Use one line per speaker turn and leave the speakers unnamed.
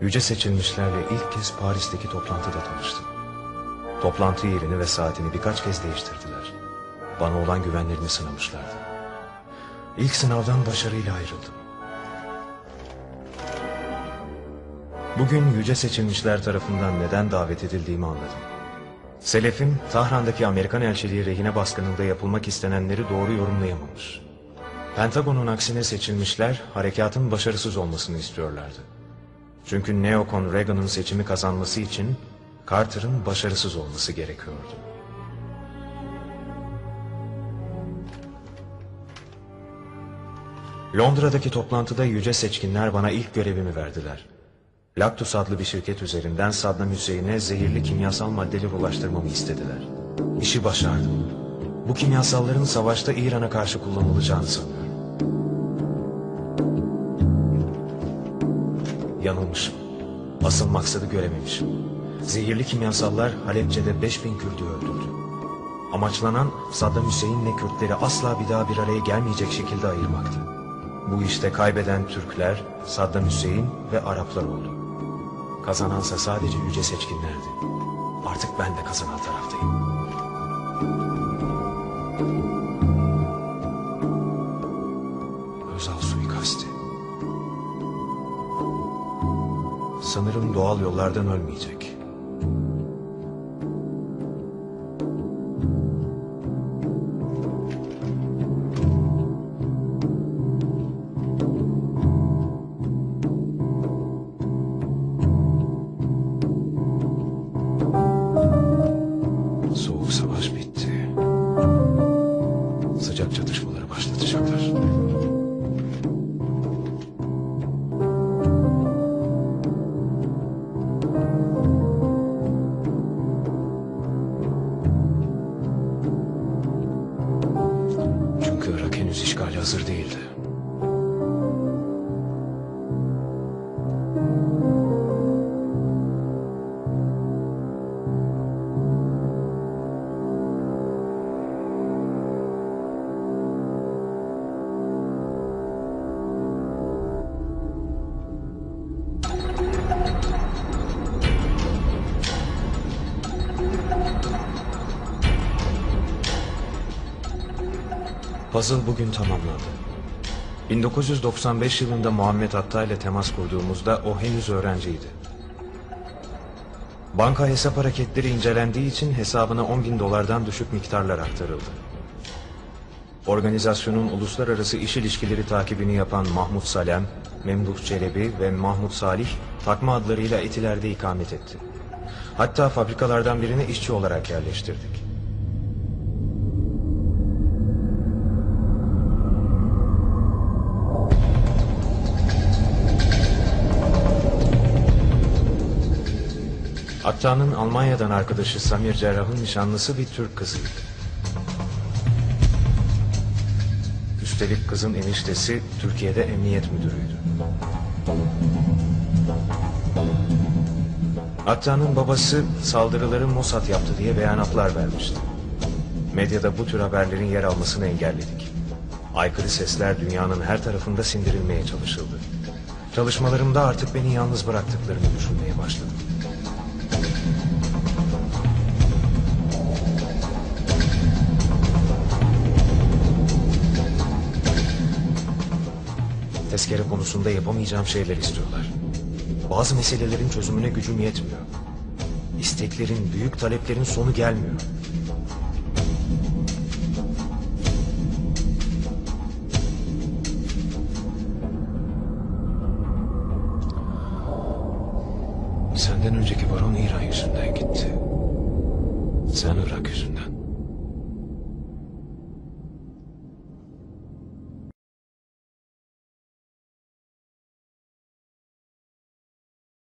Yüce seçilmişlerle ilk kez Paris'teki toplantıda tanıştım. Toplantı yerini ve saatini birkaç kez değiştirdiler. Bana olan güvenlerini sınamışlardı. İlk sınavdan başarıyla ayrıldım. Bugün yüce seçilmişler tarafından neden davet edildiğimi anladım. Selefim, Tahran'daki Amerikan elçiliği rehine baskınında yapılmak istenenleri doğru yorumlayamamış. Pentagon'un aksine seçilmişler, harekatın başarısız olmasını istiyorlardı. Çünkü Neocon Reagan'ın seçimi kazanması için Carter'ın başarısız olması gerekiyordu. Londra'daki toplantıda yüce seçkinler bana ilk görevimi verdiler. Lactus adlı bir şirket üzerinden Saddam Hüseyin'e zehirli kimyasal maddeler ulaştırmamı istediler. İşi başardım. Bu kimyasalların savaşta İran'a karşı kullanılacağını sanıyorum. Yanılmışım. Asıl maksadı görememişim. Zehirli kimyasallar Halepçe'de 5000 Kürt'ü öldürdü. Amaçlanan Saddam Hüseyin'le Kürtleri asla bir daha bir araya gelmeyecek şekilde ayırmaktı. Bu işte kaybeden Türkler, Saddam Hüseyin ve Araplar oldu. Kazanansa sadece yüce seçkinlerdi. Artık ben de kazanan taraftayım. Sanırım doğal yollardan ölmeyecek. Henüz işgale hazır değildi. Puzzle bugün tamamlandı. 1995 yılında Muhammed Atta ile temas kurduğumuzda o henüz öğrenciydi. Banka hesap hareketleri incelendiği için hesabına 10 bin dolardan düşük miktarlar aktarıldı. Organizasyonun uluslararası iş ilişkileri takibini yapan Mahmut Salem, Memduh Çelebi ve Mahmut Salih takma adlarıyla Etiler'de ikamet etti. Hatta fabrikalardan birine işçi olarak yerleştirdik. Atta'nın Almanya'dan arkadaşı Samir Cerrah'ın nişanlısı bir Türk kızıydı. Üstelik kızın eniştesi Türkiye'de emniyet müdürüydü. Atta'nın babası saldırıları Mossad yaptı diye beyanatlar vermişti. Medyada bu tür haberlerin yer almasını engelledik. Aykırı sesler dünyanın her tarafında sindirilmeye çalışıldı. Çalışmalarımda artık beni yalnız bıraktıklarını düşünmeye başladım. Tezkere konusunda yapamayacağım şeyler istiyorlar. Bazı meselelerin çözümüne gücüm yetmiyor. İsteklerin, büyük taleplerin sonu gelmiyor. Senden önceki baron İran yüzünden gitti. Sen Irak yüzünden.